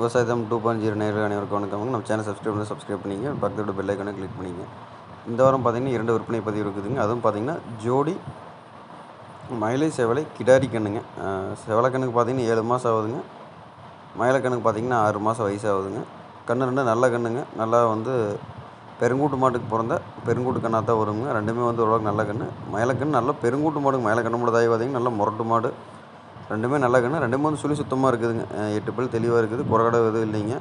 விவசாயம் two point zero நேரில் அனைவருக்கும் வணக்கம். நம்ம சேனல் சப்ஸ்கிரைப் பண்ணி சப்ஸ்கிரைப் பண்ணிங்க. பக்கத்தோட பெல் ஐக்கனை கிளிக் பண்ணிங்க. இந்த வாரம் பார்த்தீங்கன்னா இரண்டு விற்பனை பதிவு இருக்குதுங்க. அதுவும் பார்த்தீங்கன்னா ஜோடி மயிலை செவலை கிடாரி கண்ணுங்க. செவலைக்கண்ணுக்கு பார்த்திங்கன்னா பார்த்தீங்கன்னா ஏழு மாதம் ஆகுதுங்க. மயிலக்கண்ணுக்கு பார்த்தீங்கன்னா ஆறு மாதம் வயசு ஆகுதுங்க. கண்ணு ரெண்டு நல்ல கண்ணுங்க. நல்லா வந்து பெருங்கூட்டு மாட்டுக்கு பிறந்த பெருங்கூட்டு கண்ணாக தான் வருங்க. ரெண்டுமே வந்து ஓரளவுக்கு நல்ல கண்ணு. மயிலக்கண்ணு நல்ல பெருங்கூட்டு மாடுங்க. மயிலக்கண்ணு கண்ணு தாய் பார்த்தீங்கன்னா நல்ல முரட்டு மாடு. ரெண்டுமே நல்ல கண்ணு ரெண்டுமே வந்து சுழி சுத்தமாக இருக்குதுங்க. எட்டு பல் தெளிவாக இருக்குது. குறகடை எதுவும் இல்லைங்க.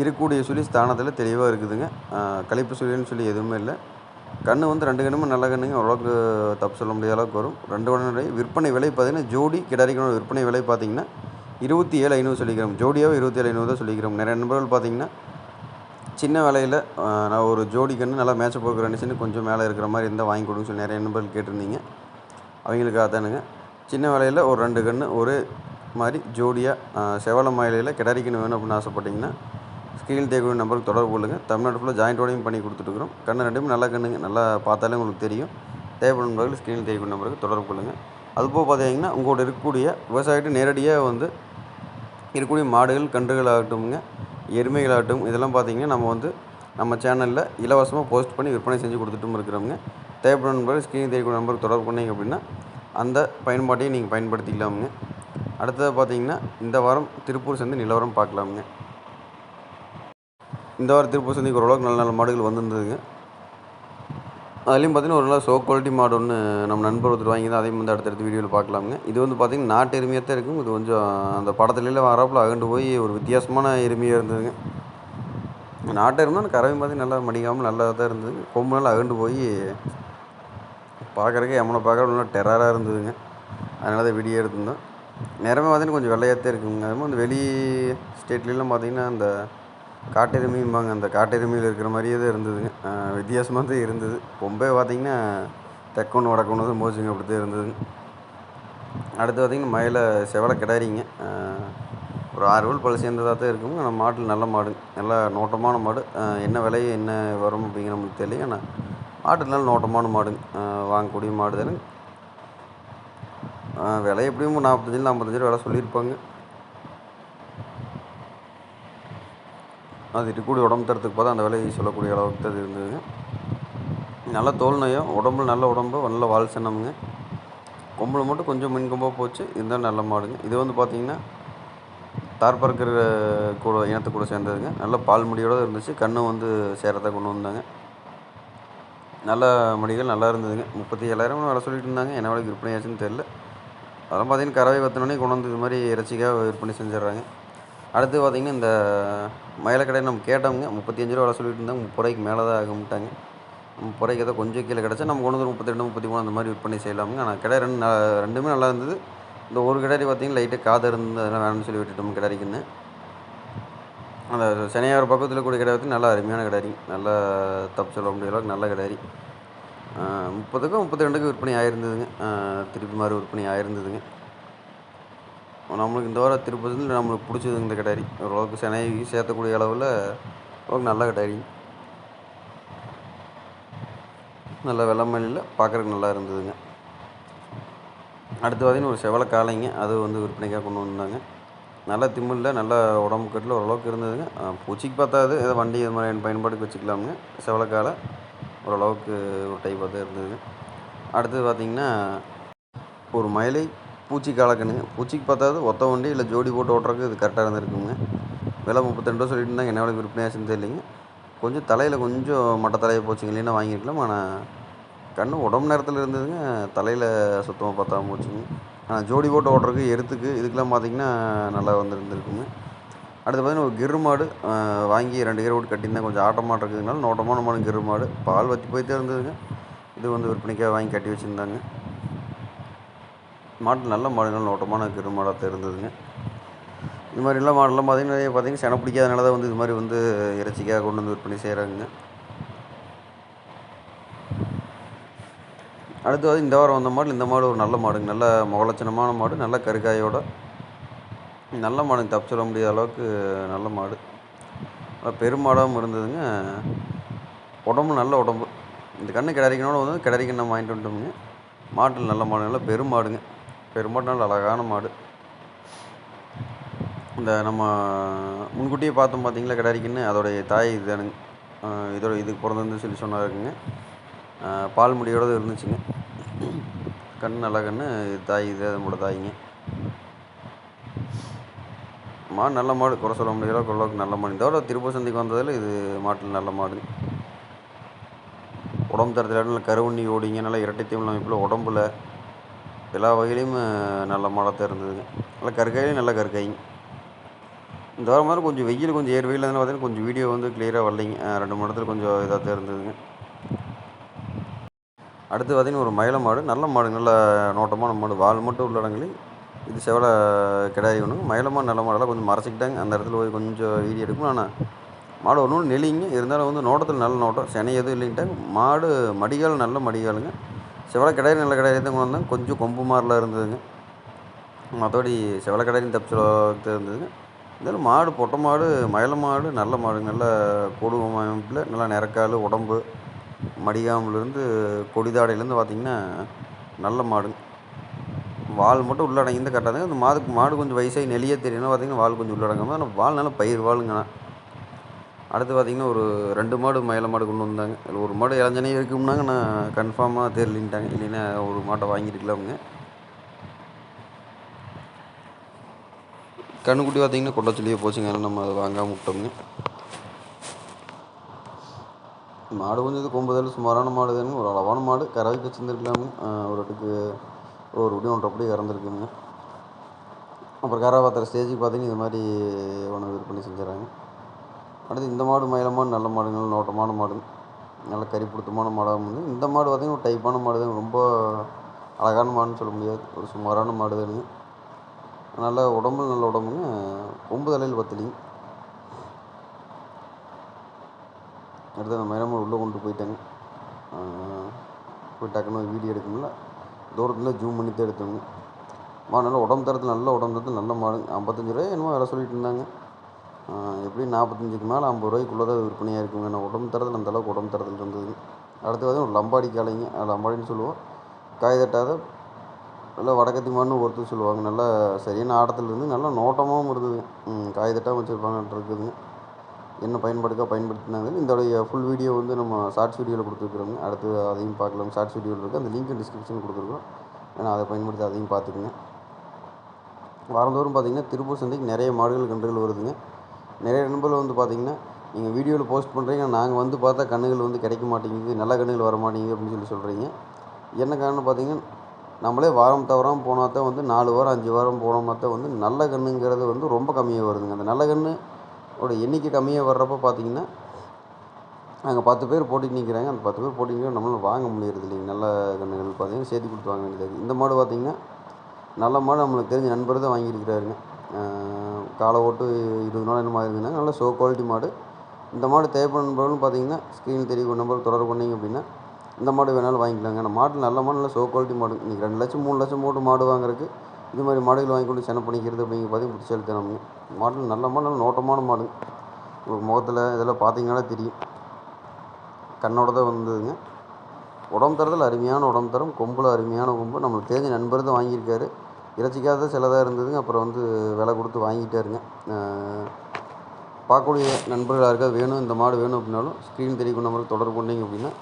இருக்கக்கூடிய சுழி ஸ்தானத்தில் தெளிவாக இருக்குதுங்க. கழிப்பு சுழின்னு சொல்லி எதுவுமே இல்லை. கண்ணு வந்து ரெண்டு கண்ணுமே நல்ல கண்ணுங்க. ஓரளவுக்கு தப்பு சொல்ல முடியாத அளவுக்கு வரும். ரெண்டு கண்ணுடைய விற்பனை விலை பார்த்தீங்கன்னா ஜோடி கிடாரிக்கணும் விற்பனை விலை பார்த்தீங்கன்னா இருபத்தி ஏழு ஐநூறு சொல்லிக்கிறோம். ஜோடியாகவே இருபத்தி ஏழு ஐநூறு தான் சொல்லிக்கிறோம். நிறைய நண்பர்கள் பார்த்திங்கன்னா சின்ன விலையில் நான் ஒரு ஜோடி கன்று நல்லா மேட்ச் போக்குறேன்னு ரெண்டு கொஞ்சம் மேலே இருக்கிற மாதிரி இருந்தால் வாங்கி கொடுங்க சொல்லி நிறைய நண்பர்கள் கேட்டிருந்தீங்க. அவங்களுக்காக தானுங்க சின்ன வேலையில் ஒரு ரெண்டு கன்று ஒரே மாதிரி ஜோடியாக செவல மயிலையில் கிடாரி வேணும் அப்படின்னு ஆசைப்பட்டீங்கன்னா ஸ்கீல் தேக்கூடிய நம்பருக்கு தொடர்பு கொள்ளுங்கள் தமிழ்நாடு ஃபுல்லாக ஜாயிண்டோடையும் பண்ணி கொடுத்துட்டுருக்குறோம். கண்ணு ரெண்டுமே நல்ல கண்ணுங்க நல்லா பார்த்தாலே உங்களுக்கு தெரியும். தேவைப்படும் நண்பர்கள் ஸ்கீல் தேக்கூடிய நம்பருக்கு தொடர்பு கொள்ளுங்கள் அதுபோக பார்த்தீங்கன்னா உங்களோட இருக்கக்கூடிய விவசாயிகிட்ட நேரடியாக வந்து இருக்கக்கூடிய மாடுகள் கன்றுகள் ஆகட்டும்ங்க எருமைகள் ஆகட்டும் இதெல்லாம் பார்த்தீங்கன்னா நம்ம வந்து நம்ம சேனலில் இலவசமாக போஸ்ட் பண்ணி விற்பனை செஞ்சு கொடுத்துட்டும் இருக்கிறோங்க தேவைப்படும் நண்பர்கள் ஸ்க்ரீன் தெரியக்கூடிய நம்பருக்கு தொடர்பு பண்ணிங்க அப்படின்னா அந்த பயன்பாட்டையும் நீங்கள் பயன்படுத்திக்கலாமுங்க. அடுத்தது பார்த்தீங்கன்னா இந்த வாரம் திருப்பூர் சந்தை நிலவரம் பார்க்கலாமுங்க. இந்த வாரம் திருப்பூர் சந்தைக்கு ஓரளவுக்கு நல்ல நல்ல மாடுகள் வந்திருந்ததுங்க. அதுலேயும் பார்த்தீங்கன்னா ஒரு நல்ல சோ குவாலிட்டி மாடு ஒன்று நம்ம நண்பர் ஒருத்தர் வாங்கி அதையும் வந்து அடுத்தடுத்த வீடியோவில் பார்க்கலாமுங்க. இது வந்து பார்த்திங்கன்னா நாட்டு எருமையாக தான் இருக்கும் இது கொஞ்சம் அந்த படத்துலலாம் வரப்பில் அகண்டு போய் ஒரு வித்தியாசமான எருமையாக இருந்ததுங்க. நாட்டு எருமை கறவை பார்த்திங்கன்னா நல்லா மடிக்காமல் நல்லா தான் இருந்தது கொம்பு நாள் அகண்டு போய் பார்க்குறக்கே எம்மனை பார்க்குற நல்லா டெரராக இருந்ததுங்க. அதனால தான் வீடியோ எடுத்திருந்தோம். நேரமே பார்த்தீங்கன்னா கொஞ்சம் வெள்ளையாகத்தே இருக்குங்க. அது மாதிரி இந்த வெளி ஸ்டேட்லலாம் பார்த்திங்கன்னா அந்த காட்டெருமிம்பாங்க அந்த காட்டெருமையில் இருக்கிற மாதிரியே தான் இருந்ததுங்க. வித்தியாசமாக தான் இருந்தது. பொம்பே பார்த்திங்கன்னா தெக்கொன்று வடக்கொன்று தான் மோச்சுங்க அப்படி தான் இருந்ததுங்க. அடுத்து பார்த்திங்கன்னா மயில செவலை கிடாரிங்க. ஒரு ஆறு பல் பழு சேர்ந்ததாக தான் இருக்குங்க. ஆனால் மாட்டில் நல்ல மாடுங்க. நல்லா நோட்டமான மாடு. என்ன விலையும் என்ன வரும் அப்படிங்கிற நமக்கு தெரியல ஆனால் மாட்டு நல்ல நோட்டமான மாடுங்க வாங்கக்கூடிய மாடு தானே. விலை எப்படியும் நாற்பத்தஞ்சு ஐம்பத்தஞ்சு விலை சொல்லியிருப்பாங்க. அது இருக்கக்கூடிய உடம்பு தரத்துக்கு பார்த்தா அந்த விலையை சொல்லக்கூடிய அளவுக்கு அது இருந்ததுங்க. நல்ல தோல் நயம் உடம்புல நல்ல உடம்பு நல்ல வால் சின்னமுங்க. கொம்பில் மட்டும் கொஞ்சம் மின் கொம்பாக போச்சு இருந்தாலும் நல்ல மாடுங்க. இது வந்து பார்த்திங்கன்னா தார்பறக்கிற கூட இனத்தை கூட சேர்ந்ததுங்க. நல்ல பால் முடியோடு இருந்துச்சு கண்ணு வந்து சேரத்தை கொண்டு வந்தாங்க. நல்ல முடிகள் நல்லா இருந்ததுங்க. முப்பத்தி ஏழாயிரம் வேலை சொல்லிட்டு இருந்தாங்க. என்ன விலைக்கு விற்பனை ஆச்சுன்னு தெரில அதெல்லாம் பார்த்தீங்கன்னா கறவை வத்தினோடனே கொண்டு வந்து இது மாதிரி இறைச்சிக்காக விற்பனை செஞ்சிடுறாங்க. அடுத்து பார்த்திங்கன்னா இந்த மயிலக்கடையை நம்ம கேட்டோம்ங்க முப்பத்தி அஞ்சு ரூபா வேலை சொல்லிட்டு இருந்தாங்க. முப்பது ரூபாய்க்கு மேலே தான் ஆகும்ட்டாங்க முப்பது ரூபாய்க்கு ஏதோ கொஞ்சம் கீழே கிடச்சா நம்ம கொண்டு வந்து முப்பத்தி ரெண்டு முப்பத்தி மூணு அந்த மாதிரி விற்பனை செய்யலாமுங்க. ஆனால் கடை ரெண்டு ரெண்டுமே நல்லா இருந்தது. இந்த ஒரு கிடாரி பார்த்திங்கன்னா லைட்டாக காது இருந்தது அதெல்லாம் வேணும்னு சொல்லி விட்டுட்டோம் கிடாரிக்குன்னு அந்த சனியார் பக்கத்தில் கூட கிடையாது. நல்லா அருமையான கிடாரி நல்லா தப்பு சொல்ல முடியாத அளவுக்கு நல்ல கிடாரி முப்பதுக்கும் முப்பத்தி ரெண்டுக்கும் விற்பனை ஆகிருந்ததுங்க திருப்பி மாதிரி விற்பனை ஆகிருந்ததுங்க நம்மளுக்கு இந்த வாரம் திருப்பதியில் நம்மளுக்கு பிடிச்சது இந்த கிடாரி ஓரளவுக்கு செனை சேர்த்தக்கூடிய அளவில் ஓரளவுக்கு நல்ல கிடாரி நல்ல வெள்ளமல்லியில் பார்க்குறதுக்கு நல்லா இருந்ததுங்க. அடுத்து பார்த்தீங்கன்னா ஒரு செவலை காளைங்க அது வந்து விற்பனைக்காக கொண்டு வந்தாங்க. நல்ல திமிழில் நல்ல உடம்பு கட்டில் ஓரளவுக்கு இருந்ததுங்க. பூச்சிக்கு பார்த்தாது. ஏதோ வண்டி இது மாதிரி பயன்பாட்டுக்கு வச்சுக்கலாமுங்க. செவலக்கால ஓரளவுக்கு ஒரு டைப்பாக தான் இருந்ததுங்க. அடுத்தது பார்த்திங்கன்னா ஒரு மயிலை பூச்சி கலக்கணுங்க பூச்சிக்கு பார்த்தாது ஒத்த வண்டி இல்லை ஜோடி போட்டு ஓட்டுறதுக்கு இது கரெக்டாக இருந்திருக்குங்க. விலை முப்பத்தெண்டு ரூபா சொல்லிட்டு இருந்தாங்க. என்ன விலை விற்பனையாச்சுன்னு தெரியலைங்க. கொஞ்சம் தலையில் கொஞ்சம் மட்டை தலையை போச்சுங்க. இல்லைன்னா வாங்கியிருக்கலாம். ஆனால் கண்ணு உடம்பு நேரத்தில் இருந்ததுங்க. தலையில் சுத்தமாக பார்த்தாம போச்சுங்க. ஆனால் ஜோடி போட்டு ஓட்டுறதுக்கு எருத்துக்கு இதுக்கெல்லாம் பார்த்திங்கன்னா நல்லா வந்துருந்துருக்குங்க. அடுத்து பார்த்தீங்கன்னா ஒரு கிரு மாடு வாங்கி ரெண்டு கிரு போட்டு கட்டியிருந்தேன். கொஞ்சம் ஆட்டமாக இருக்கிறதுனால நோட்டமான மாடு கிரு மாடு. பால் வற்றி போயிட்டே இருந்ததுங்க. இது வந்து விற்பனைக்காக வாங்கி கட்டி வச்சுருந்தாங்க. மாட்டு நல்ல மாடுகள் நோட்டமான கிரு மாடாக தான் இருந்ததுங்க இது மாதிரிலாம் மாடெல்லாம் பார்த்திங்கன்னா நிறைய பார்த்திங்கன்னா செனை பிடிக்காதனால தான் வந்து இது மாதிரி வந்து இறைச்சிக்காக கொண்டு வந்து விற்பனை செய்கிறாங்க அடுத்து வந்து இந்த வாரம் வந்த மாடு இந்த மாடு ஒரு நல்ல மாடுங்க. நல்ல முகலட்சணமான மாடு நல்ல கருக்காயோட. நல்ல மாடுங்க. தப்பு சொல்ல முடியாத அளவுக்கு நல்ல மாடு. நல்லா பெருமாடாகவும் இருந்ததுங்க. உடம்பு நல்ல உடம்பு. இந்த கண்ணு கிடாரிக்கனோட வந்து கிடாரிக்கு நம்ம வாங்கிட்டு வந்துட்டோமுங்க. மாட்டில் நல்ல மாடு நல்ல பெருமாடுங்க பெருமாடு நல்ல அழகான மாடு. இந்த நம்ம முன்கூட்டியே பார்த்தோம் பார்த்தீங்களா கிடாரிக்குன்னு அதோடைய தாய் இதுதானுங்க. இதோட இதுக்கு பிறந்ததுன்னு சொல்லி சொன்னாருக்குங்க பால் முடியோட இருந்துச்சுங்க. கண் நல்ல கண்ணு இது தாய் இது தாயிங்க. தாய்ங்க மாடு நல்ல மாடு. குறை சொல்ல முடியல. கொள்ளவுக்கு நல்ல மாடு. இதோட திருப்பூர் சந்தைக்கு வந்ததில் இது மாட்டில் நல்ல மாடு உடம்பு தரத்தில் நல்ல கருவண்ணி ஓடிங்க. நல்லா இரட்டை தீவன அமைப்பில் உடம்புல எல்லா வகையிலையும் நல்ல மாடாக இருந்ததுங்க நல்லா கற்காயிலையும் நல்ல கற்காய்ங்க இந்த வாரம் மாதிரி கொஞ்சம் வெயில் கொஞ்சம் ஏர் வெயில் பார்த்தீங்கன்னா கொஞ்சம் வீடியோ வந்து கிளியராக வரலைங்க. ரெண்டு மணி நேரத்தில் கொஞ்சம் இதாக தான் இருந்ததுங்க அடுத்து பார்த்தீங்கன்னா ஒரு மயில மாடு நல்ல மாடு நல்ல நோட்டமான மாடு. வால் மட்டும் உள்ளடங்களி இது செவலை கிடாரி ஒன்று மயிலமாடு நல்ல மாடெல்லாம் கொஞ்சம் மறைச்சிக்கிட்டாங்க. அந்த இடத்துல போய் கொஞ்சம் வீடியோ எடுக்கணும் ஆனால் மாடு ஒன்று நெலிங்க நெளிங்க இருந்தாலும் வந்து நோட்டத்தில் நல்ல நோட்டம். செனை எதுவும் இல்லைன்ட்டாங்க. மாடு மடிகால் நல்ல மடிகாலுங்க. செவலை கிடாரி நல்ல கிடாரி தான் கொண்டு வந்தாங்க. கொஞ்சம் கொம்பு மாரிலாம் இருந்ததுங்க. மற்றபடி செவலை கிடாரியும் தப்பிச்சு இருந்ததுங்க இருந்தாலும் மாடு பொட்டை மாடு மயில மாடு நல்ல மாடு நல்ல கொடு அமைப்பில் நல்லா நிறக்கால் உடம்பு மடிகாமலேருந்து கொடிதாடையிலேருந்து பார்த்திங்கன்னா நல்ல மாடுங்க வால் மட்டும் உள்ளடங்கி தான் கரெக்டாக அந்த மாதுக்கு மாடு கொஞ்சம் வயசாகி நெளியே தெரியணும் பார்த்திங்கன்னா வால் கொஞ்சம் உள்ளடங்காமல் ஆனால் வால் நல்லா பயிர் வாளுங்கண்ணா அடுத்து பார்த்திங்கன்னா ஒரு ரெண்டு மாடு மயில மாடு கொண்டு வந்தாங்க. அதில் ஒரு மாடு இளஞ்சனே இருக்கும்னாங்க நான் கன்ஃபார்மாக தெரியலின்ட்டாங்க. இல்லைன்னா ஒரு மாட்டை வாங்கியிருக்கலாம் அவங்க. கண்ணுக்குட்டி பார்த்திங்கன்னா கொட்ட போச்சுங்க. அதனால் நம்ம அதை வாங்காமல் விட்டோங்க மாடு கொஞ்சம் கொம்புதல் சுமாரான மாடு தானுங்க ஒரு அளவான மாடு. கறவைக்கு வச்சுருந்துருக்கலாமுங்க ஒரு இடத்துக்கு ஒரு குடி ஒன்றரை படி இறந்துருக்குங்க. அப்புறம் கறவை பார்த்துற ஸ்டேஜுக்கு பார்த்தீங்கன்னா இது மாதிரி ஒன்று விற்பனை செஞ்சுறாங்க. அடுத்து இந்த மாடு மயிலமாடு நல்ல மாடுங்க நல்ல நோட்டமான மாடுங்க நல்ல கறி பிடித்தமான மாடாக வந்து இந்த மாடு பார்த்திங்கன்னா ஒரு டைப்பான மாடு தாங்க ரொம்ப அழகான மாடுன்னு சொல்ல முடியாது. ஒரு சுமாரான மாடு தானுங்க. நல்ல உடம்பு நல்ல உடம்புங்க. கொம்பு தலையில் பத்தலிங்க. அடுத்து அந்த மயிலம்மா உள்ளே கொண்டு போயிட்டாங்க. போய் டக்குன்னு வீடியோ எடுக்கணும்ல. தூரத்தில் ஜூம் பண்ணி தான் எடுத்தோங்க மா நல்ல உடம்பு தரத்தில் நல்ல உடம்பு தரத்தில் நல்ல மாடு. ஐம்பத்தஞ்சு ரூபாய் என்னமோ வேலை சொல்லிட்டு இருந்தாங்க. எப்படி எப்படியும் நாற்பத்தஞ்சுக்கு மேலே ஐம்பது ரூபாய்க்குள்ளே தான் விற்பனையாக இருக்குங்க. நான் உடம்பு தரத்தில் அந்தளவுக்கு உடம்பு தரத்தில் இருந்தது அடுத்து வந்து ஒரு லம்பாடி காளைங்க. லம்பாடின்னு சொல்லுவோம். காய் தட்டாத நல்லா வடக்கத்தி மாடுன்னு ஒருத்தர் சொல்லுவாங்க. நல்லா சரியான ஆட்டத்தில் இருந்து நல்லா நோட்டமாகவும் இருந்தது காய் தட்டாமல் வச்சுருப்பாங்கன்ட்டு இருக்குதுங்க. என்ன பயன்பாடுக்காக பயன்படுத்தினாங்க. இதோடைய ஃபுல் வீடியோ வந்து நம்ம ஷார்ட்ஸ் வீடியோவில் கொடுத்துருக்குறோங்க. அடுத்து அதையும் பார்க்கலாம். ஷார்ட்ஸ் வீடியோவில் இருக்குது அந்த லிங்க் டிஸ்கிரிப்ஷன் கொடுத்துருக்கோம் ஏன்னா அதை பயன்படுத்தி அதையும் பார்த்துக்குங்க. வாரந்தோறும் பார்த்தீங்கன்னா திருப்பூர் சந்தைக்கு நிறைய மாடுகள் கன்றுகள் வருதுங்க. நிறைய நண்பர்கள் வந்து பார்த்தீங்கன்னா நீங்கள் வீடியோவில் போஸ்ட் பண்ணுறீங்க நாங்கள் வந்து பார்த்தா கன்றுகள் வந்து கிடைக்க மாட்டேங்குது. நல்ல கண்ணுகள் வர மாட்டேங்குது. அப்படின்னு சொல்லி சொல்கிறீங்க என்ன காரணம் பார்த்தீங்கன்னா நம்மளே வாரம் தவறாமல் போனால் தான் வந்து நாலு வாரம் அஞ்சு வாரம் போனோம்னா தான் வந்து நல்ல கண்ணுங்கிறது வந்து ரொம்ப கம்மியாக வருதுங்க. அந்த நல்ல கன்று ஓட எண்ணிக்கை கம்மியாக வர்றப்போ பார்த்தீங்கன்னா அங்கே பத்து பேர் போட்டிக்கு நிற்கிறாங்க அந்த பத்து பேர் போட்டிங்க நம்மளால வாங்க முடியறது இல்லைங்க. நல்ல கண்ணுகள் பார்த்தீங்கன்னா சேர்த்து கொடுத்து வாங்க வேண்டியது இந்த மாடு பார்த்தீங்கன்னா நல்ல மாடு நம்மளுக்கு தெரிஞ்ச நண்பர் தான் வாங்கியிருக்கிறாருங்க காலை ஓட்டு இருபது நாள் என்னமோ ஆயிருக்குங்க நல்ல ஷோ குவாலிட்டி மாடு. இந்த மாடு தேவைப்படும் பார்த்தீங்கன்னா ஸ்க்ரீன் தெரியும் நம்பர் தொடர்பு பண்ணீங்க அப்படின்னா இந்த மாடு வேணாலும் வாங்கிக்கலாங்க. ஆனால் மாடு நல்ல மாடு நல்ல ஷோ குவாலிட்டி மாடு. இன்றைக்கி ரெண்டு லட்சம் மூணு லட்சம் போட்டு மாடு வாங்குறதுக்கு இது மாதிரி மாடுகள் வாங்கி கொண்டு சென பண்ணிக்கிறது அப்படிங்கிற பார்த்தீங்கன்னா புத்திசாலித்தனம் மாடு நல்ல மாடு நல்ல நோட்டமான மாடு. உங்களுக்கு முகத்தில் இதெல்லாம் பார்த்தீங்கன்னா தெரியும். கண்ணோட தான் வந்ததுங்க. உடம்பு தரத்தில் அருமையான உடம்பு தரம். கொம்பில் அருமையான கொம்பு. நம்மளுக்கு தெரிஞ்ச நண்பர் தான் வாங்கியிருக்காரு. இறைச்சிக்காக தான் சிலதாக இருந்ததுங்க. அப்புறம் வந்து விலை கொடுத்து வாங்கிட்டாருங்க. பார்க்கக்கூடிய நண்பர்கள் யாருக்காவது வேணும் இந்த மாடு வேணும் அப்படின்னாலும் ஸ்க்ரீன் தெரியும் நம்பருக்கு தொடர்பு கொண்டீங்க அப்படின்னா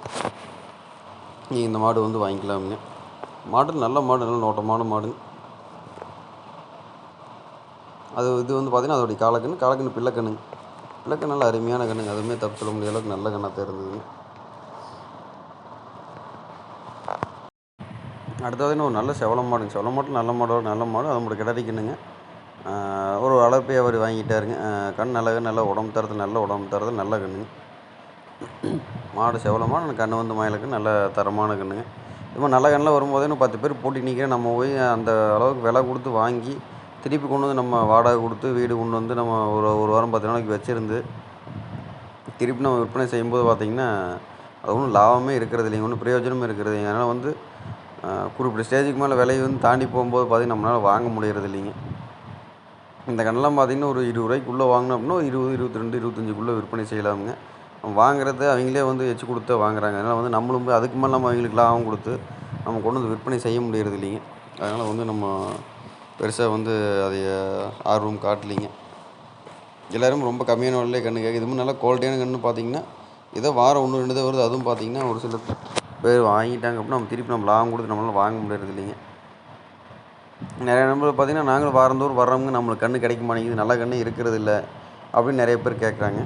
நீங்கள் இந்த மாடு வந்து வாங்கிக்கலாமுங்க. மாடு நல்ல மாடு நல்ல நோட்டமான மாடு அது இது வந்து பார்த்திங்கன்னா அதோடைய காலக்கண் காலக்கண்ணு பிள்ளைக்கண்ணு பிள்ளைக்கண்ணு நல்ல அருமையான கண்ணுங்க. அதுவுமே தப்பு சொல்ல முடியாத அளவுக்கு நல்ல கண்ணாக தெரிஞ்சது இருந்ததுங்க அடுத்தது ஒரு நல்ல செவல மாடுங்க. செவல மாடு நல்ல மாடோட நல்ல மாடு. அது மட்டும் கிடரிக்கணுங்க ஒரு அளப்பே அவர் வாங்கிட்டாருங்க. கண் நல்ல நல்ல உடம்பு தரது நல்ல உடம்பு தரது நல்ல கண்ணுங்க. மாடு செவல மாடு கண்ணு வந்து மயிலுக்கு நல்ல தரமான கண்ணுங்க. இது மாதிரி நல்ல கண்ணில் வரும்போதே இன்னும் பத்து பேர் போட்டி நிற்கிறேன் நம்ம போய் அந்த அளவுக்கு விலை கொடுத்து வாங்கி திருப்பி கொண்டு வந்து நம்ம வாடகை கொடுத்து வீடு கொண்டு வந்து நம்ம ஒரு ஒரு வாரம் பத்து நாளைக்கு வச்சுருந்து திருப்பி நம்ம விற்பனை செய்யும்போது பார்த்திங்கன்னா அது ஒன்றும் லாபமே இருக்கிறது இல்லைங்க. ஒன்றும் பிரயோஜனமே இருக்கிறது இல்லைங்க. அதனால் வந்து குறிப்பிட்ட ஸ்டேஜுக்கு மேலே விலையை வந்து தாண்டி போகும்போது பார்த்திங்கன்னா நம்மளால் வாங்க முடியறது இல்லைங்க. இந்த கண்ணெலாம் பார்த்திங்கன்னா ஒரு இருபது ரூபாய்க்குள்ளே வாங்கினோம் அப்படின்னா ஒரு இருபது இருபத்தி ரெண்டு இருபத்தஞ்சுக்குள்ளே விற்பனை செய்யலாமுங்க. வாங்குறது அவங்களே வந்து எச்சு கொடுத்து வாங்குறாங்க. அதனால் வந்து நம்மளும் போய் அதுக்கு மேலே நம்ம அவங்களுக்கு லாபம் கொடுத்து நம்ம கொண்டு வந்து விற்பனை செய்ய முடியறது இல்லைங்க. அதனால் வந்து நம்ம பெருசாக வந்து அதைய ஆர்வம் காட்டலிங்க. எல்லோரும் ரொம்ப கம்மியான விலையிலே கன்று கேட்குது இதுவும் நல்லா குவாலிட்டியான கன்று பார்த்தீங்கன்னா ஏதோ வாரம் ஒன்று ரெண்டு தான் வருது. அதுவும் பார்த்தீங்கன்னா ஒரு சில பேர் வாங்கிட்டாங்க அப்படின்னா நம்ம திருப்பி நம்ம லாபம் கொடுத்து நம்மளால் வாங்க முடியறது இல்லைங்க நிறைய நம்பர் பார்த்தீங்கன்னா நாங்களும் வாரந்தோறும் வர்றவங்க நம்மளுக்கு கன்று கிடைக்க மாட்டேங்குது. நல்ல கன்று இருக்கிறது இல்லை அப்படின்னு நிறைய பேர் கேட்குறாங்க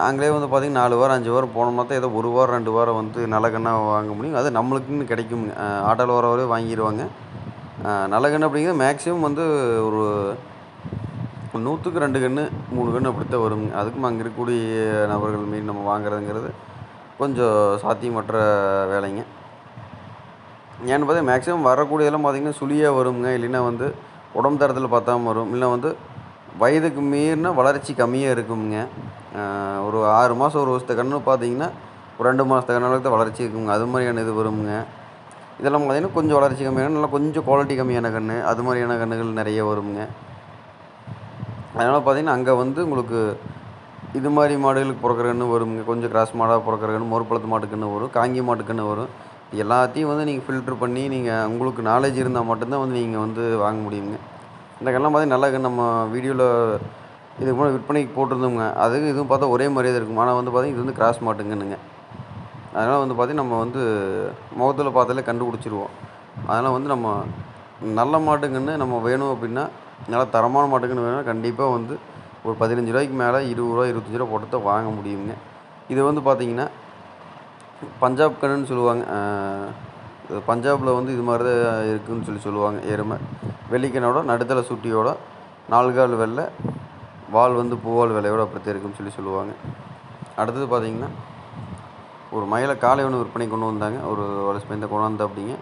நாங்களே வந்து பார்த்திங்கன்னா நாலு வாரம் அஞ்சு வாரம் போனோம்னா தான் ஏதோ ஒரு வாரம் ரெண்டு வாரம் வந்து நல்ல கன்னாக வாங்க முடியும். அது நம்மளுக்குன்னு கிடைக்குங்க ஆட்டோவில் வரவே வாங்கிடுவாங்க நல்ல கன்று அப்படிங்கிறது மேக்ஸிமம் வந்து ஒரு நூற்றுக்கு ரெண்டு கன்று மூணு கன்று அப்படித்தான் வருங்க அதுக்கும் அங்கே இருக்கக்கூடிய நபர்கள் மீறி நம்ம வாங்குறதுங்கிறது கொஞ்சம் சாத்தியமற்ற வேலைங்க. ஏன்னு பார்த்தா மேக்ஸிமம் வரக்கூடியதெல்லாம் பார்த்திங்கன்னா சுழியாக வருங்க. இல்லைன்னா வந்து உடம்பு தரத்தில் பார்த்தாம வரும். இல்லை வந்து வயதுக்கு மீறினா வளர்ச்சி கம்மியாக இருக்குங்க. ஒரு ஆறு மாதம் ஒரு வருஷத்து கன்று பார்த்தீங்கன்னா ஒரு ரெண்டு மாதத்து கண்ணளவுக்கு தான் வளர்ச்சி இருக்குங்க. அது மாதிரியான இது வருங்க. இதெல்லாம் பார்த்திங்கன்னா கொஞ்சம் வளர்ச்சி கம்மியான நல்லா கொஞ்சம் குவாலிட்டி கம்மியான கன்று அது மாதிரியான கன்றுகள் நிறைய வருங்க. அதனால் பார்த்திங்கன்னா அங்கே வந்து உங்களுக்கு இது மாதிரி மாடுகளுக்கு பிறக்கிற கன்று வருங்க. கொஞ்சம் கிராஸ் மாடாக பிறக்கிற கன்று மோர்பழத்து மாட்டுக்குன்னு வரும் காங்கி மாட்டுக்குன்னு வரும். எல்லாத்தையும் வந்து நீங்கள் ஃபில்ட்ரு பண்ணி நீங்கள் உங்களுக்கு நாலேஜ் இருந்தால் மட்டும்தான் வந்து நீங்கள் வந்து வாங்க முடியுங்க. இந்த கண்ணெலாம் பார்த்தீங்கன்னா நல்லா நம்ம வீடியோவில் இதுக்கு முன்னாடி விற்பனைக்கு போட்டிருந்தோங்க அதுக்கு இதுவும் பார்த்தா ஒரே மாதிரியே தான் இருக்கும். ஆனால் வந்து பார்த்திங்கன்னா இது வந்து கிராஸ் மாட்டுங்கன்னுங்க. அதனால் வந்து பார்த்திங்கன்னா நம்ம வந்து முகத்தில் பார்த்தாலே கண்டுபிடிச்சிருவோம். அதனால் வந்து நம்ம நல்ல மாட்டுங்கன்னு நம்ம வேணும் அப்படின்னா நல்லா தரமான மாட்டுக்குன்னு வேணும்னா கண்டிப்பாக வந்து ஒரு பதினஞ்சு ரூபாய்க்கு மேலே இருபது ரூபா இருபத்தஞ்சி ரூபா போட்டு தான் வாங்க முடியுங்க இது வந்து பார்த்திங்கன்னா பஞ்சாப் கன்றுன்னு சொல்லுவாங்க. பஞ்சாபில் வந்து இது மாதிரி தான் இருக்குதுன்னு சொல்லி சொல்லுவாங்க எருமை. வெள்ளிக்கனோட நடுத்தல சுட்டியோட நால்கால் வெள்ளை வால் வந்து பூவால் வெள்ளையோட அப்படி இருக்குன்னு சொல்லி சொல்லுவாங்க. அடுத்தது பார்த்திங்கன்னா ஒரு மயிலை காலை ஒன்று விற்பனை கொண்டு வந்தாங்க. ஒரு வளர்ச்சி பயந்த கொண்டாந்து அப்படிங்க.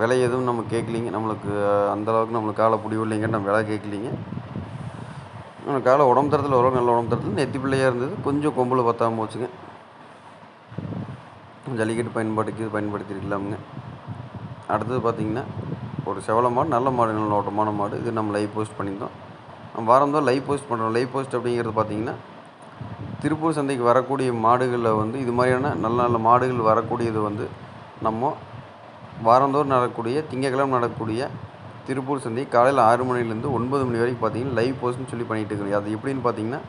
விலை எதுவும் நம்ம கேட்கலிங்க. நம்மளுக்கு அந்தளவுக்கு நம்மளுக்கு காலை பிடிவும் இல்லைங்க நம்ம விலை கேட்கலிங்க. காலை உடம்பு தரத்தில் ஓரளவு நல்ல உடம்பு தரத்தில் நெத்தி பிள்ளையாக இருந்தது. கொஞ்சம் கொம்பில் பத்தாமல் போச்சுங்க. ஜல்லிக்கட்டு பயன்பாட்டுக்கு இது பயன்படுத்தியிருக்கலாமுங்க. அடுத்தது பார்த்திங்கன்னா ஒரு செவல மாடு நல்ல மாடு நல்ல ஓட்டமான மாடு. இது நம்ம லைவ் போஸ்ட் பண்ணியிருந்தோம். வாரம் வாரந்தோறும் லைவ் போஸ்ட் பண்ணுறோம் லைவ் போஸ்ட் அப்படிங்கிறது பார்த்திங்கன்னா திருப்பூர் சந்தைக்கு வரக்கூடிய மாடுகளில் வந்து இது மாதிரியான நல்ல நல்ல மாடுகள் வரக்கூடியது வந்து நம்ம வாரந்தோறும் நடக்கக்கூடிய திங்கக்கிழமை நடக்கக்கூடிய திருப்பூர் சந்தை காலையில் ஆறு மணிலேருந்து ஒன்பது மணி வரைக்கும் பார்த்தீங்கன்னா லைவ் போஸ்ட்னு சொல்லி பண்ணிகிட்டு இருக்கிறோம். அது எப்படின்னு பார்த்தீங்கன்னா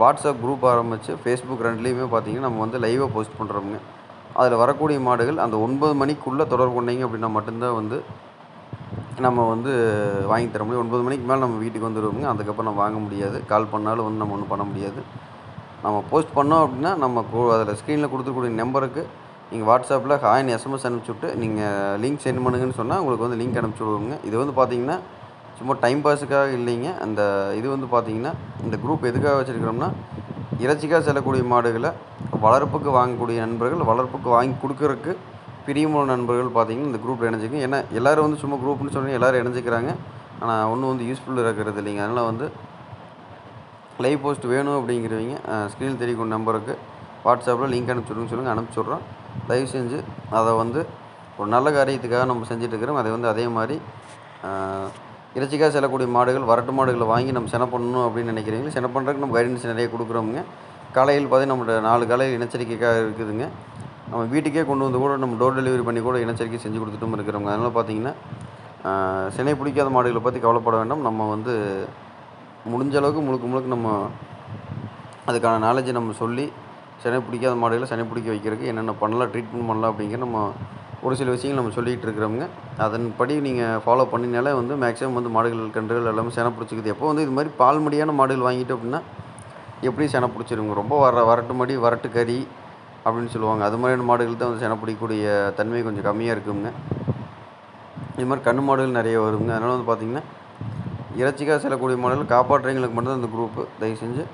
வாட்ஸ்அப் குரூப் ஆரம்பித்து ஃபேஸ்புக் ரெண்டுலேயுமே பார்த்தீங்கன்னா நம்ம வந்து லைவாக போஸ்ட் பண்ணுறோமுங்க அதில் வரக்கூடிய மாடுகள் அந்த ஒன்பது மணிக்குள்ளே தொடர்பு கொண்டீங்க அப்படின்னா மட்டும்தான் வந்து நம்ம வந்து வாங்கி தர முடியும். ஒன்பது மணிக்கு மேலே நம்ம வீட்டுக்கு வந்துடுவோங்க அதுக்கப்புறம் நம்ம வாங்க முடியாது. கால் பண்ணாலும் வந்து நம்ம ஒன்றும் பண்ண முடியாது. நம்ம போஸ்ட் பண்ணோம் அப்படின்னா நம்ம அதில் ஸ்க்ரீனில் கொடுத்துக்கூடிய நம்பருக்கு நீங்கள் வாட்ஸ்அப்பில் ஹாய்னு எஸ்எம்எஸ் அனுப்பிச்சி விட்டு நீங்கள் லிங்க் சென்ட் பண்ணுங்கன்னு சொன்னால் உங்களுக்கு வந்து லிங்க் அனுப்பிச்சி விடுவோங்க. இது வந்து பார்த்தீங்கன்னா சும்மா டைம் பாஸுக்காக இல்லைங்க. அந்த இது வந்து பார்த்தீங்கன்னா இந்த குரூப் எதுக்காக வச்சுருக்கிறோம்னா இறைச்சிக்காக செல்லக்கூடிய மாடுகளை வளர்ப்புக்கு வாங்கக்கூடிய நண்பர்கள் வளர்ப்புக்கு வாங்கி கொடுக்குறக்கு பிரியமுள்ள நண்பர்கள் பார்த்தீங்கன்னா இந்த குரூப்பில் இணைஞ்சிங்க ஏன்னா எல்லோரும் வந்து சும்மா குரூப்னு சொன்னால் எல்லோரும் இணைஞ்சிக்கிறாங்க. ஆனால் ஒன்றும் வந்து யூஸ்ஃபுல் இருக்கிறது இல்லைங்க. அதனால் வந்து லைவ் போஸ்ட் வேணும் அப்படிங்கிறவங்க ஸ்க்ரீன் தெரியும் நம்பருக்கு வாட்ஸ்அப்பில் லிங்க் அனுப்பிச்சுடுங்க சொல்லுங்கள் அனுப்பிச்சுட்றோம். தயவு செஞ்சு அதை வந்து ஒரு நல்ல காரியத்துக்காக நம்ம செஞ்சிட்ருக்கிறோம் அதை வந்து அதே மாதிரி இறைச்சிக்காக செல்லக்கூடிய மாடுகள் வரட்டு மாடுகளை வாங்கி நம்ம சென பண்ணணும் அப்படின்னு நினைக்கிறீங்க சென பண்ணுறதுக்கு நம்ம கைடன்ஸ் நிறைய கொடுக்குறோமுங்க. காலையில் பார்த்து நம்மளோட நாலு காலையில் இனச்சரிக்கைக்காக இருக்குதுங்க. நம்ம வீட்டுக்கே கொண்டு வந்து கூட நம்ம டோர் டெலிவரி பண்ணி கூட இனச்சரிக்கை செஞ்சு கொடுத்துட்டும் இருக்கிறோங்க. அதனால் பார்த்தீங்கன்னா சினை பிடிக்காத மாடுகளை பற்றி கவலைப்பட வேண்டாம். நம்ம வந்து முடிஞ்ச அளவுக்கு முழுக்க முழுக்க நம்ம அதுக்கான நாலேஜை நம்ம சொல்லி சினை பிடிக்காத மாடுகளை சினை பிடிக்க வைக்கிறதுக்கு என்னென்ன பண்ணலாம் ட்ரீட்மெண்ட் பண்ணலாம் அப்படிங்கிற நம்ம ஒரு சில விஷயங்கள் நம்ம சொல்லிகிட்டு இருக்கிறோமுங்க. அதன்படி நீங்கள் ஃபாலோ பண்ணினாலே வந்து மேக்ஸிமம் வந்து மாடுகள் கன்றுகள் எல்லாமே செனை பிடிச்சிக்குது. எப்போ வந்து இது மாதிரி பால்மடியான மாடுகள் வாங்கிட்டு அப்படின்னா எப்படி செனை பிடிச்சிருங்க. ரொம்ப வர வரட்டு மடி வரட்டு கறி அப்படின்னு சொல்லுவாங்க. அது மாதிரியான மாடுகள் தான் வந்து செனை பிடிக்கக்கூடிய தன்மை கொஞ்சம் கம்மியாக இருக்குங்க. இது மாதிரி கண்ணு மாடுகள் நிறைய வருங்க. அதனால் வந்து பார்த்திங்கன்னா இறைச்சிக்காக செல்லக்கூடிய மாடுகள் காப்பாற்றுறவங்களுக்கு மட்டும்தான் இந்த குரூப்பு தயவு செஞ்சு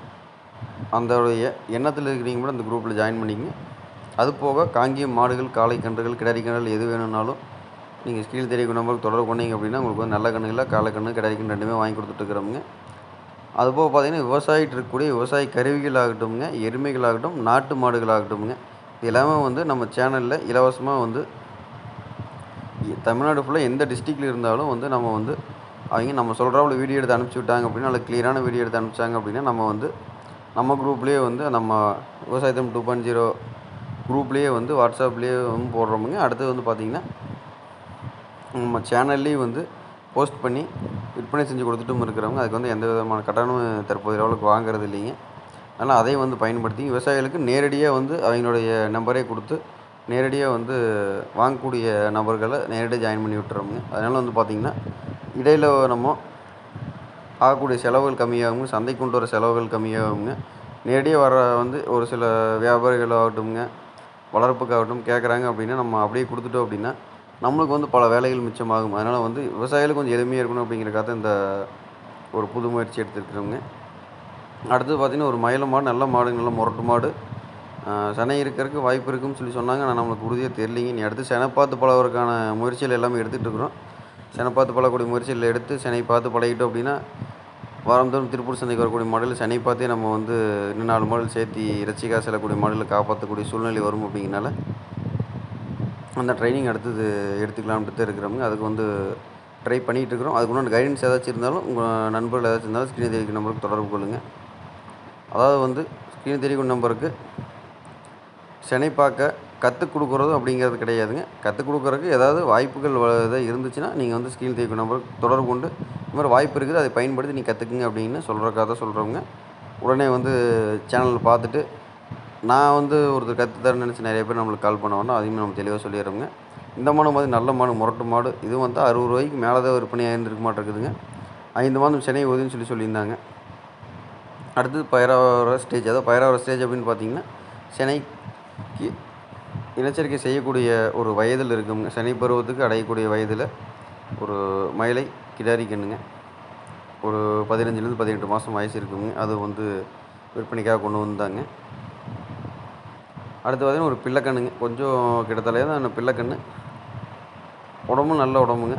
அந்தோடைய எண்ணத்தில் இருக்கிறீங்க மட்டும் அந்த குரூப்பில் ஜாயின் பண்ணிக்கங்க. அது போக காங்கியம் மாடுகள் காளை கன்றுகள் கிடாரி கன்றுகள் எது வேணும்னாலும் நீங்கள் ஸ்கீல் தெரிய நம்பருக்கு தொடர்பு பண்ணிங்க அப்படின்னா உங்களுக்கு வந்து நல்ல கன்றுகளில் காலை கன்று கிடாரி கன்று ரெண்டுமே வாங்கி கொடுத்துட்ருக்குறோமுங்க அதுபோக பார்த்திங்கன்னா விவசாயிட்டு இருக்கக்கூடிய விவசாய கருவிகள் ஆகட்டும்ங்க எருமைகள் ஆகட்டும் நாட்டு மாடுகள் ஆகட்டும்ங்க. இது எல்லாமே வந்து நம்ம சேனலில் இலவசமாக வந்து தமிழ்நாடு ஃபுல்லாக எந்த டிஸ்ட்ரிக்டில் இருந்தாலும் வந்து நம்ம வந்து அவங்க நம்ம சொல்கிறாப்புல வீடியோ எடுத்து அனுப்பிச்சி விட்டாங்க அப்படின்னா நல்ல க்ளியரான வீடியோ எடுத்து அனுப்பிச்சாங்க அப்படின்னா நம்ம வந்து நம்ம குரூப்லேயே வந்து நம்ம விவசாயத்தம் டூ பாயிண்ட் ஜீரோ குரூப்லேயே வந்து வாட்ஸ்அப்லேயே வந்து போடுறோமுங்க அடுத்தது வந்து பார்த்திங்கன்னா நம்ம சேனல்லேயும் வந்து போஸ்ட் பண்ணி விற்பனை செஞ்சு கொடுத்துட்டும் இருக்கிறவங்க அதுக்கு வந்து எந்த விதமான கட்டணமும் தற்போதைய அளவுக்கு வாங்குறது இல்லைங்க. அதனால் அதையும் வந்து பயன்படுத்தி விவசாயிகளுக்கு நேரடியாக வந்து அவங்களுடைய நம்பரே கொடுத்து நேரடியாக வந்து வாங்கக்கூடிய நபர்களை நேரடியாக ஜாயின் பண்ணி விட்டுறோமுங்க. அதனால் வந்து பார்த்திங்கன்னா இடையில் நம்ம ஆகக்கூடிய செலவுகள் கம்மியாகுங்க. சந்தைக்கு கொண்டு வர செலவுகள் கம்மியாகுங்க. நேரடியாக வர வந்து ஒரு சில வியாபாரிகள் ஆகட்டும்ங்க வளர்ப்புக்காகட்டும் கேட்குறாங்க அப்படின்னா நம்ம அப்படியே கொடுத்துட்டோம் அப்படின்னா நம்மளுக்கு வந்து பல வேலைகள் மிச்சமாகும். அதனால் வந்து விவசாயிகளுக்கு கொஞ்சம் எளிமையாக இருக்கணும் அப்படிங்கிறக்காக இந்த ஒரு புது முயற்சி எடுத்துருக்குறோங்க அடுத்தது பார்த்திங்கன்னா ஒரு மயில மாடு நல்ல மாடு நல்ல முரட்டு மாடு. செனை இருக்கிறதுக்கு வாய்ப்பு இருக்குன்னு சொல்லி சொன்னாங்க. ஆனால் நம்மளுக்கு உறுதியாக தெரியலிங்க. நீ அடுத்து செனை பார்த்து பழகிறதுக்கான முயற்சிகள் எல்லாமே எடுத்துகிட்டு இருக்கிறோம். செனை பார்த்து பழகக்கூடிய முயற்சிகளை எடுத்து செனை பார்த்து பழகிட்டோம் அப்படின்னா வாரந்தோறும் திருப்பூர் சந்தைக்கு வரக்கூடிய மாடலில் சென்னை பார்த்தே நம்ம வந்து இன்னும் நாலு மாடல் சேர்த்து இறைச்சிக்காக செல்லக்கூடிய மாடலில் காப்பாற்றக்கூடிய சூழ்நிலை வரும் அப்படிங்கிறனால அந்த ட்ரைனிங் அடுத்தது எடுத்துக்கலாம்ட்டு இருக்கிறவங்க அதுக்கு வந்து ட்ரை பண்ணிகிட்டு இருக்கிறோம். அதுக்கு முன்னாடி கைடன்ஸ் ஏதாச்சும் இருந்தாலும் உங்கள் நண்பர்கள் ஏதாச்சும் இருந்தாலும் ஸ்க்ரீன் தெரிவிக்கும் நம்பருக்கு தொடர்பு கொள்ளுங்கள் அதாவது வந்து ஸ்க்ரீன் தெரிவிக்கும் நம்பருக்கு சென்னை பார்க்க கற்றுக் கொடுக்குறதும் அப்படிங்கிறது கிடையாதுங்க. கற்றுக் கொடுக்குறதுக்கு ஏதாவது வாய்ப்புகள் எதாவது இருந்துச்சுன்னா நீங்கள் வந்து ஸ்கில் தேய்க்கும் நம்பருக்கு தொடர்பு கொண்டு இந்த மாதிரி வாய்ப்பு இருக்குது அதை பயன்படுத்தி நீங்கள் கற்றுக்குங்க அப்படின்னு சொல்கிறக்காக தான் சொல்கிறவங்க உடனே வந்து சேனல் பார்த்துட்டு நான் வந்து ஒருத்தர் கற்று தரேன்னு நினச்சி நிறைய பேர் நம்மளுக்கு கால் பண்ண வேண்டாம் அதையும் நம்ம தெளிவாக சொல்லிடுறோங்க. இந்த மாடு மாதிரி நல்ல மாடு முரட்டு மாடு இதுவும் வந்து அறுபது ரூபாய்க்கு மேலே தான் விற்பனையாக இருந்திருக்க மாட்டேங்குதுங்க. ஐந்து மாதம் சென்னை உதவின்னு சொல்லி சொல்லியிருந்தாங்க. அடுத்தது பயிராவர ஸ்டேஜ் அதாவது பயிராவர ஸ்டேஜ் அப்படின்னு பார்த்தீங்கன்னா சென்னை இனச்சரிக்கை செய்யக்கூடிய ஒரு வயதில் இருக்குங்க சனி பருவத்துக்கு அடையக்கூடிய வயதில் ஒரு மயிலை கிடாரி கண்ணுங்க. ஒரு பதினஞ்சுலேருந்து பதினெட்டு மாதம் வயசு இருக்குங்க. அது வந்து விற்பனைக்காக கொண்டு வந்தாங்க. அடுத்து பார்த்தீங்கன்னா ஒரு பிள்ளைக்கண்ணுங்க. கொஞ்சம் கிட்டத்தலையாக தான் அந்த பிள்ளைக்கண்ணு. உடம்பும் நல்ல உடம்புங்க.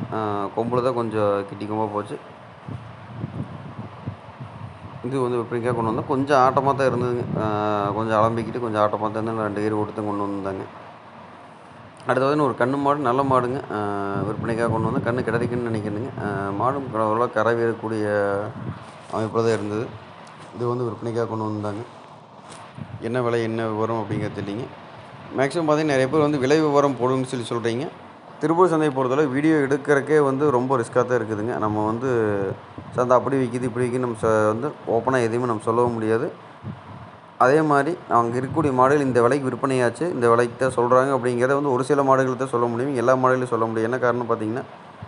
கொம்பில் தான் கொஞ்சம் கிட்டி கொம்பாக போச்சு. இது வந்து விற்பனைக்காக கொண்டு வந்தோம் கொஞ்சம் ஆட்டமாக தான் இருந்ததுங்க. கொஞ்சம் அலம்பிக்கிட்டு கொஞ்சம் ஆட்டமாக தான் இருந்தாங்க ரெண்டு கீரை கொடுத்து கொண்டு வந்தாங்க. அடுத்தது ஒரு கண்ணு மாடு நல்ல மாடுங்க. விற்பனைக்காக கொண்டு வந்து கண்ணு கிடைக்குன்னு நினைக்கிறேங்க மாடும் ஓரளவு கரை வீரக்கூடிய அமைப்பில் தான் இருந்தது. இது வந்து விற்பனைக்காக கொண்டு வந்தாங்க. என்ன விலை என்ன விவரம் அப்படிங்கிறது இல்லைங்க மேக்ஸிமம் பார்த்தீங்கன்னா நிறைய பேர் வந்து விலை விவரம் போடுன்னு சொல்லி சொல்கிறீங்க திருப்பூர் சந்தையை பொறுத்தளவு வீடியோ எடுக்கிறக்கே வந்து ரொம்ப ரிஸ்க்காக தான் இருக்குதுங்க. நம்ம வந்து சந்தை அப்படி விற்கிது இப்படி விற்கிது நம்ம ச வந்து ஓப்பனாக எதையுமே நம்ம சொல்லவும் முடியாது. அதே மாதிரி அங்கே இருக்கக்கூடிய மாடுகள் இந்த விலைக்கு விற்பனையாச்சு இந்த விலைக்கு தான் சொல்கிறாங்க அப்படிங்கிறத வந்து ஒரு சில மாடுகள் தான் சொல்ல முடியும். எல்லா மாடுகளையும் சொல்ல முடியும். என்ன காரணம் பார்த்தீங்கன்னா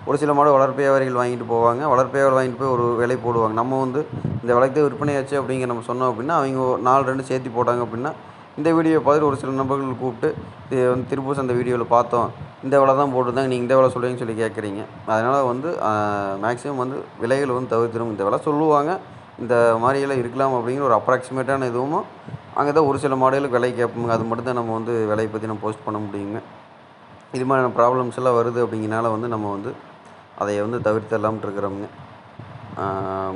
ஒரு சில மாடு வளர்ப்பு வியாபாரிகள் வாங்கிட்டு போவாங்க. வளர்ப்பு வியாபாரி வாங்கிட்டு போய் ஒரு விலை போடுவாங்க. நம்ம வந்து இந்த விலைக்கு தான் விற்பனையாச்சு அப்படிங்கிற நம்ம சொன்னோம் அப்படின்னா அவங்க நாலு ரெண்டு சேர்த்து போட்டாங்க அப்படின்னா இந்த வீடியோ பார்த்துட்டு ஒரு சில நண்பர்கள் கூப்பிட்டு இது வந்து திருப்பூர் அந்த வீடியோவில் பார்த்தோம். இந்த விலை தான் போட்டிருந்தாங்க நீங்கள் இந்த விலை சொல்லுவீங்கன்னு சொல்லி கேட்குறீங்க. அதனால் வந்து மேக்ஸிமம் வந்து விலைகள் வந்து தவிர்த்திடும் இந்த விலை சொல்லுவாங்க இந்த மாதிரியெல்லாம் இருக்கலாம் அப்படிங்கிற ஒரு அப்ராக்சிமேட்டான இதுவும் அங்கே தான் ஒரு சில மாடலுக்கு விலை கேட்போங்க. அது மட்டும் தான் நம்ம வந்து விலையை பற்றி நம்ம போஸ்ட் பண்ண முடியுங்க. இது மாதிரியான ப்ராப்ளம்ஸ் எல்லாம் வருது அப்படிங்கிறனால வந்து நம்ம வந்து அதை வந்து தவிர்த்தரலாம்னு இருக்கிறோமுங்க.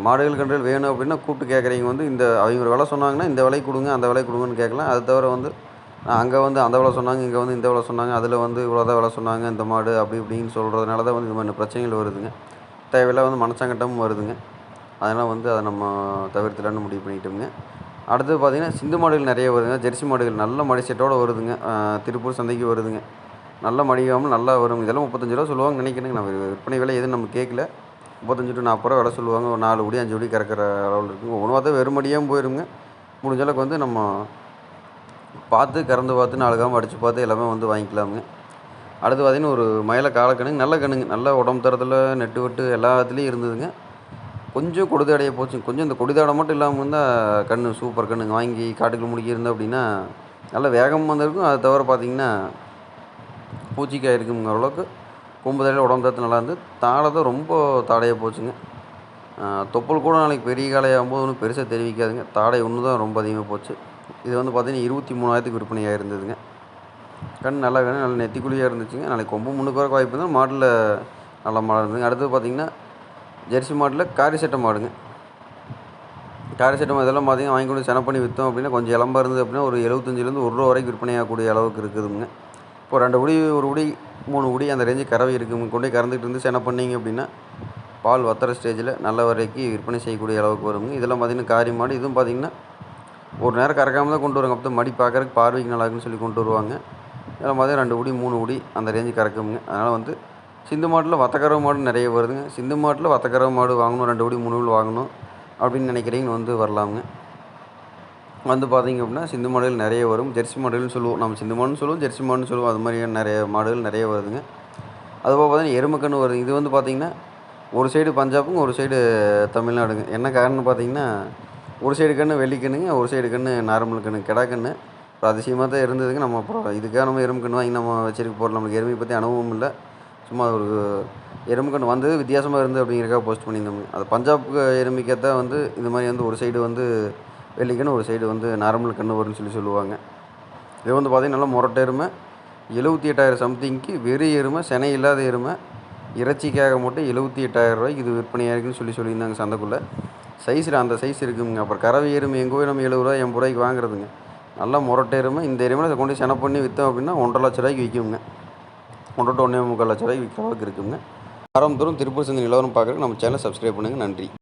மாடுகள் கன்றுகள் வேணும் அப்படின்னா கூப்பிட்டு கேட்குறீங்க. வந்து இந்த அவங்க ஒரு விலை சொன்னாங்கன்னா இந்த விலைக்கு கொடுங்க அந்த விலைக்கு கொடுங்கன்னு கேட்கலாம். அது தவிர வந்து அங்கே வந்து அந்த விலை சொன்னாங்க இங்கே வந்து இந்த விலை சொன்னாங்க அதில் வந்து இவ்வளோ தான் விலை சொன்னாங்க இந்த மாடு அப்படி இப்படின்னு சொல்கிறதுனால தான் வந்து இது மாதிரி பிரச்சனைகள் வருதுங்க. தேவையில்லை வந்து மனசங்கட்டமும் வருதுங்க. அதனால் வந்து அதை நம்ம தவிர்த்துலான்னு முடிவு பண்ணிட்டோம்ங்க. அடுத்தது பார்த்திங்கன்னா சிந்து மாடுகள் நிறைய வருதுங்க. ஜெர்சி மாடுகள் நல்ல மடி செட்டோடு வருதுங்க. திருப்பூர் சந்தைக்கு வருதுங்க. நல்ல மடிகாமல் நல்லா வரும். இதெல்லாம் முப்பத்தஞ்சு ரூபா சொல்லுவாங்க நினைக்கிறேங்க. நம்ம விற்பனை விலை எதுவும் நம்ம கேட்கல. முப்பத்தஞ்சு டு நாற்பது ரூபா விலை சொல்லுவாங்க. ஒரு நாலு உடி அஞ்சு உடி கறக்கிற அளவில் இருக்குங்க ஒன்று பார்த்தா வெறுமடியாகவும் போயிருங்க. முடிஞ்ச அளவுக்கு வந்து நம்ம பார்த்து கறந்து பார்த்து நாளுக்காமல் அடித்து பார்த்து எல்லாமே வந்து வாங்கிக்கலாமுங்க. அடுத்து பார்த்திங்கன்னா ஒரு மயில காலக்கணுங்க நல்ல கணுங்க நல்ல உடம்பு தரத்தில் நெட்டு வெட்டு எல்லாத்துலேயும் இருந்ததுங்க. கொஞ்சம் கொடுதாடைய போச்சு கொஞ்சம் இந்த கொடிதாடை மட்டும் இல்லாமல் இருந்தால் கன்று சூப்பர் கண்ணுங்க. வாங்கி காட்டுக்குள்ள முடிக்கி இருந்தோம் அப்படின்னா நல்ல வேகம் வந்திருக்கும். அது தவிர பார்த்திங்கன்னா பூச்சிக்காய் இருக்குங்கிற அளவுக்கு கொம்பு உடம்பு தத்து நல்லா இருந்து தாடை தான் ரொம்ப தாடையாக போச்சுங்க. தொப்பல் கூட நாளைக்கு பெரிய காலையாகும்போது ஒன்றும் பெருசாக தெரிவிக்காதுங்க. தாடை ஒன்று தான் ரொம்ப அதிகமாக போச்சு. இது வந்து பார்த்திங்கன்னா இருபத்தி மூணாயிரத்துக்கு விற்பனையாக இருந்ததுங்க. கண் நல்லா கண் நல்ல நெத்திக்குழியாக இருந்துச்சுங்க. நாளைக்கு கொம்பு முன்னுக்கு வர வாய்ப்பு இருந்தால் மாட்டில் நல்ல மாடு இருந்துங்க அடுத்தது பார்த்திங்கன்னா ஜெர்சி மாட்டில் காரி சட்டை மாடுங்க. காரி சட்டம் இதெல்லாம் பார்த்திங்கன்னா வாங்கி கொண்டு சென பண்ணி விற்றோம் அப்படின்னா கொஞ்சம் இளம்பா இருந்தது அப்படின்னா ஒரு எழுபத்தஞ்சிலேருந்து ஒரு ரூபா வரைக்கும் விற்பனையாகக்கூடிய அளவுக்கு இருக்குதுங்க. இப்போ ரெண்டு உடி ஒரு உடி மூணு உடி அந்த ரேஞ்சு கறவை இருக்குங்க கொண்டு போய் கறந்துக்கிட்டு இருந்து சென பண்ணிங்க அப்படின்னா பால் வத்துற ஸ்டேஜில் நல்ல வரைக்கும் விற்பனை செய்யக்கூடிய அளவுக்கு வருங்க இதெல்லாம் பார்த்திங்கன்னா காரி மாடு. இதுவும் பார்த்திங்கன்னா ஒரு நேரம் கறக்காமல் தான் கொண்டு வருவாங்க. அப்போ மடி பார்க்குறதுக்கு பார்வைக்கு நல்லா இருக்குன்னு சொல்லி கொண்டு வருவாங்க. இதெல்லாம் பார்த்தீங்கன்னா ரெண்டு உடி மூணு உடி அந்த ரேஞ்சு கறக்குங்க. அதனால் வந்து சிந்து மாட்டில் வத்தக்கறவை மாடு நிறைய வருதுங்க. சிந்து மாட்டில் வத்தக்கறவை மாடு வாங்கணும். ரெண்டு உடி மூணு உள் வாங்கணும் அப்படின்னு நினைக்கிறீங்கன்னு வந்து வரலாமுங்க. வந்து பார்த்தீங்க அப்படின்னா சிந்து மாடுகள் நிறைய வரும். ஜெர்சி மாடுகள்னு சொல்லுவோம். நம்ம சிந்து மாடுன்னு சொல்லுவோம் ஜெர்சி மாடுன்னு சொல்லுவோம். அது மாதிரி நிறைய மாடுகள் நிறைய வருதுங்க. அதுபோக பார்த்தீங்கன்னா எருமக்கன்று வருது. இது வந்து பார்த்திங்கன்னா ஒரு சைடு பஞ்சாபுங்க ஒரு சைடு தமிழ்நாடுங்க. என்ன காரணம்னு பார்த்தீங்கன்னா ஒரு சைடு கன்று வெள்ளிக்கண்ணுங்க ஒரு சைடு கன்று நார்மல் கன்று கிடா கன்று ஒரு அதிசயமாக தான் இருந்ததுங்க. நம்ம அப்புறம் இதுக்காக நம்ம எறும்பு கன்று வாங்கி நம்ம வச்சிருக்க போகிறோம் நம்மளுக்கு எருமையை பற்றி அனுபவம் இல்லை. சும்மா ஒரு எறும்பு கன்று வந்தது வித்தியாசமாக இருந்து அப்படிங்கிறக்காக போஸ்ட் பண்ணியிருந்தோம். அது பஞ்சாப் எருமைக்கத்தான் வந்து இந்த மாதிரி வந்து ஒரு சைடு வந்து வெள்ளிக்கன்று ஒரு சைடு வந்து நார்மல் கன்று வரும்னு சொல்லி சொல்லுவாங்க. இது வந்து பார்த்திங்கன்னா நல்லா முரட்டை எருமை. எழுபத்தி எட்டாயிரம் சம்திங்க்கு வெறும் எருமை செனை இல்லாத எருமை. இறைச்சிக்காக மட்டும் எழுபத்தி எட்டாயிரம் ரூபாய்க்கு இது விற்பனையாக இருக்குன்னு சொல்லி சொல்லியிருந்தாங்க சந்தைக்குள்ளே. சைஸில் அந்த சைஸ் இருக்குங்க. அப்புறம் கறவை எருமை எங்கே போய் நம்ம எழுபது ரூபா எண்பது ரூபாய்க்கு வாங்குறதுங்க. நல்லா முரட்டை எருமை. இந்த எருமையில் கொண்டு சென செனை பண்ணி விற்றோம் அப்படின்னா ஒன்றரை லட்ச ரூபாய்க்கு விற்குங்க ஒன்றரை டு ஒன்றே முக்கால் லட்ச ரூபாய்க்கு விற்கிற அளவுக்கு இருக்குங்க. தூரம் திருப்பூர் சந்தை நிலவரம் பார்க்குறதுக்கு நம்ம சேனலை சப்ஸ்கிரைப் பண்ணுங்கள் நன்றி.